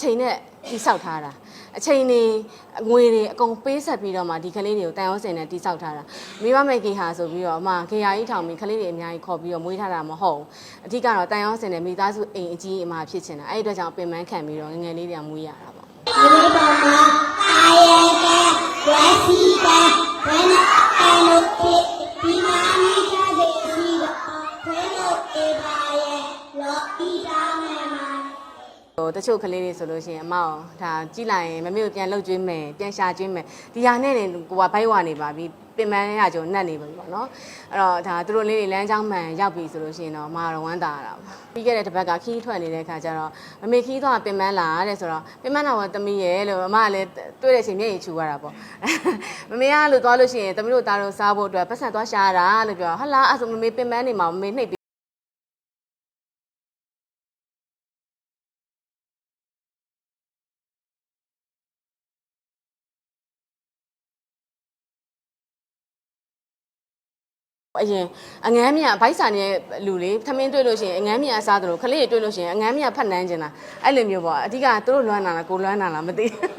ချိန်နဲ့တိဆောက်ထားတာအချိန်နေငွေတွေအကုန်ပေးဆက်ပြီးတော့မှဒီကလေးတွေကိုတန်ရုံးစင်နဲ့တိဆောက်ထားတာမိဘမိတ်ကေဟာဆိုပြီးတော့အမခေယာကြီးထောင်ပြီးကလေးတွေအများကြီးခေါ်ပြီးတော့မွေးထားတာမဟုတ်ဘူးအဓိကတော့တန်ရုံးစင်နဲ့မိသားစုအိမ်အကြီးအမဖြစ်ချင်တာအဲ့ဒီအတွက်ကြောင့်ပင်ပန်းခံပြီးတော့ငယ်ငယ်လေးတွေကမွေးရတာပေါ့ဒီနေ့ပေါ် ဟိုတချို့ကလေးတွေဆိုလို့ရှိရင်အမအောင်ဒါကြည့်လိုက်ရင်မမေကိုပြန်လှုပ်ကျွေးမယ်ပြန်ရှာကျွေးမယ်ဒီဟာနဲ့နေကိုကဘိုက်ဝနေပါပြီပင်ပန်းရကြုံနှက်နေပါပြီပေါ့နော်အဲ့တော့ဒါသူတို့လေးတွေလမ်းကြောင်းမှန်ရောက်ပြီဆိုလို့ရှိရင်တော့အမတော့ဝမ်းသာရတာပါပြီးခဲ့တဲ့တစ်ပတ်ကခီးထွက်နေတဲ့ခါကျတော့မမေခီးသွားပင်ပန်းလာတဲ့ဆိုတော့ပင်ပန်းလာတော့တမီးရဲ့လို့အမကလည်းတွေ့တဲ့အချိန်မျက်ရည်ချူရတာပေါ့မမေကလို့သွားလို့ရှိရင်တမီးတို့သားတို့စားဖို့အတွက်ပတ်စံသွားရှာတာလို့ပြောဟာလာအဲ့ဆိုမမေပင်ပန်းနေမှာမမေနှိပ် အရင်အငန်းမြဘိုက်စာနေတဲ့လူလေးသမင်းတွေ့လို့ရှိရင်အငန်းမြအစားသလိုခလေးတွေတွေ့လို့ရှိရင်အငန်းမြဖတ်နှမ်းကျင်တာအဲ့လိုမျိုးပေါ့အဓိကသူတို့လွမ်းတာလားကိုလွမ်းတာလားမသိဘူး